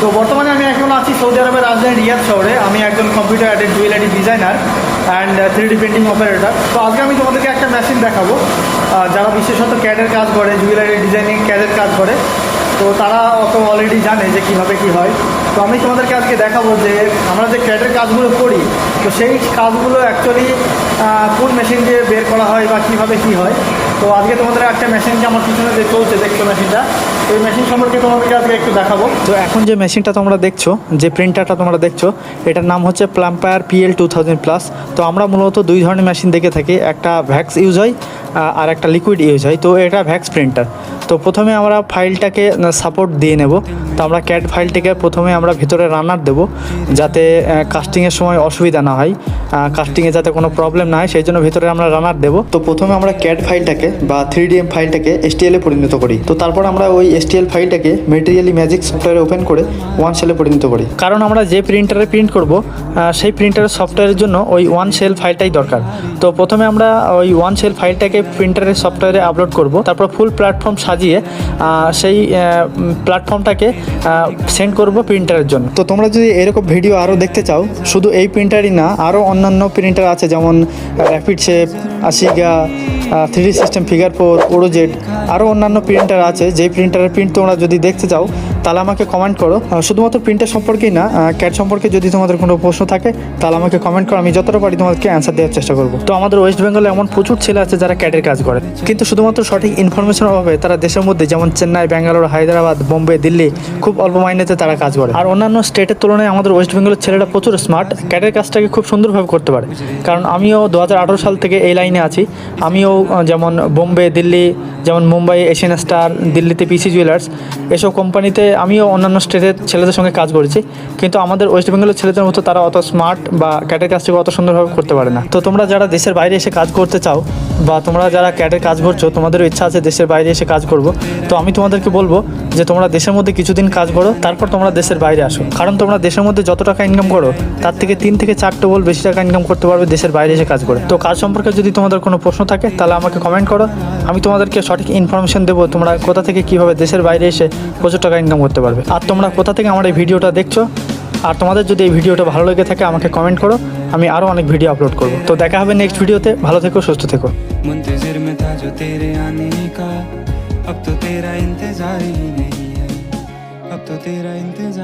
তো বর্তমানে আমি এখন আছি সৌদি আরবের রাজধানী রিয়াদ শহরে। আমি একজন computer aided jewellery designer and three D printing operator তো আজকে আমি তোমাদেরকে একটা মেশিন দেখাবো। যারা বিশেষত ক্যাডের কাজ করে জুয়েলারি ডিজাইনিং ক্যাডের কাজ করে, তো তারা অত অলরেডি জানে যে কীভাবে কী হয়। তো আমি তোমাদেরকে আজকে দেখাবো যে আমরা যে ক্যাডের কাজগুলো করি, তো সেই কাজগুলো অ্যাকচুয়ালি কোন মেশিন দিয়ে বের করা হয় বা কীভাবে কী হয়। তো আজকে তোমাদের একটা মেশিন যে আমার পিছনে যে চলছে, দেখছ মেশিনটা ওই মেশিন সম্পর্কে তোমাদেরকে আজকে একটু দেখাবো। তো এখন যে মেশিনটা তোমরা দেখছ, যে প্রিন্টারটা তোমরা দেখছ, এটার নাম হচ্ছে প্লাম্পায়ার পিএল টু থাউজেন্ড প্লাস তো আমরা মূলত দুই ধরনের মেশিন দেখে থাকি, একটা ভ্যাক্স ইউজ হয় আর একটা লিকুইড ইউজ হয়। তো এটা ভ্যাক্স প্রিন্টার তো প্রথমে আমরা ফাইলটাকে সাপোর্ট দিয়ে নেব। তো আমরা ক্যাট ফাইলটাকে প্রথমে আমরা ভিতরে রানার দেব, যাতে কাস্টিংয়ের সময় অসুবিধা না হয়। কাস্টিংয়ে যাতে কোনো প্রবলেম না হয়, সেই জন্য ভিতরে আমরা রানার দেবো। তো প্রথমে আমরা ক্যাট ফাইলটাকে বা থ্রি ডিএম ফাইলটাকে এসটিএলে পরিণত করি। তো তারপর আমরা ওই এসটিএল ফাইলটাকে মেটেরিয়ালি ম্যাজিক সফটওয়্যারে ওপেন করে ওয়ান সেলে পরিণত করি। কারণ আমরা যে প্রিন্টারে প্রিন্ট করব সেই প্রিন্টারের সফটওয়্যারের জন্য ওই ওয়ান সেল ফাইলটাই দরকার। তো প্রথমে আমরা ওই ওয়ান সেল ফাইলটাকে প্রিন্টারের সফটওয়্যারে আপলোড করব, তারপর ফুল প্ল্যাটফর্ম সাজিয়ে সেই প্ল্যাটফর্মটাকে সেন্ড করব প্রিন্টারের জন্য। তো তোমরা যদি এরকম ভিডিও আরও দেখতে চাও, শুধু এই প্রিন্টারই না আরও অন্যান্য প্রিন্টার আছে, যেমন র্যাপিড শেপ আশিগা থ্রি সিস্টেম ফিগার ফোর ওরোজেড আরও অন্যান্য প্রিন্টার আছে। যেই প্রিন্টারের প্রিন্ট তোমরা যদি দেখতে চাও তাহলে আমাকে কমেন্ট করো। শুধুমাত্র প্রিন্টার সম্পর্কেই না ক্যাট সম্পর্কে যদি তোমাদের কোনো প্রশ্ন থাকে, তাহলে আমাকে কমেন্ট করো, আমি যতটা পারি তোমাদেরকে অ্যান্সার দেওয়ার চেষ্টা করব। তো আমাদের ওয়েস্ট বেঙ্গলে এমন প্রচুর ছেলে আছে যারা ক্যাটের কাজ করে। কিন্তু শুধুমাত্র সঠিক ইনফরমেশনের অভাবে তারা দেশের মধ্যে যেমন চেন্নাই, ব্যাঙ্গালোর, হায়দ্রাবাদ, বোম্বে, দিল্লি খুব অল্প মাইনেতে তারা কাজ করে। আর অন্যান্য স্টেটের তুলনায় আমাদের ওয়েস্ট বেঙ্গলের ছেলেরা প্রচুর স্মার্ট ক্যাটের কাজটাকে খুব সুন্দরভাবে করতে পারে। কারণ আমিও দু হাজার আঠেরো সাল থেকে এই লাইনে আছি। আমিও যেমন বোম্বে, দিল্লি যেমন মুম্বাই, এশিয়ান স্টার, দিল্লিতে পিসি জুয়েলার্স এসব কোম্পানিতে আমিও অন্যান্য স্টেটের ছেলেদের সঙ্গে কাজ করেছি। কিন্তু আমাদের ওয়েস্ট বেঙ্গলের ছেলেদের মতো তারা অত স্মার্ট বা ক্যাটের কাজটিকে অত সুন্দরভাবে করতে পারে না। তো তোমরা যারা দেশের বাইরে এসে কাজ করতে চাও বা তোমরা যারা ক্যাটের কাজ করছ, তোমাদেরও ইচ্ছা আছে দেশের বাইরে এসে কাজ করব। তো আমি তোমাদেরকে বলব যে, তোমরা দেশের মধ্যে কিছুদিন কাজ করো, তারপর তোমরা দেশের বাইরে আসো। কারণ তোমরা দেশের মধ্যে যত টাকা ইনকাম করো, তার থেকে তিন থেকে চারটে বল বেশি টাকা ইনকাম করতে পারবে দেশের বাইরে এসে কাজ করে। তো কাজ সম্পর্কে যদি তোমাদের কোনো প্রশ্ন থাকে, তাহলে আমাকে কমেন্ট করো। আমি তোমাদেরকে সঠিক ইনফরমেশন দেবো, তোমরা কোথা থেকে কীভাবে দেশের বাইরে এসে প্রচুর টাকা ইনকাম করতে পারবে। আর তোমরা কোথা থেকে আমার এই ভিডিওটা দেখছ, আর তোমাদের যদি এই ভিডিওটা ভালো লেগে থাকে, আমাকে কমেন্ট করো। আমি আরও অনেক ভিডিও আপলোড করবো তো দেখা হবে নেক্সট ভিডিওতে ভালো থেকো সুস্থ থেকো मुंतजिर में था जो तेरे आने का अब तो तेरा इंतजार ही नहीं है अब तो तेरा इंतजार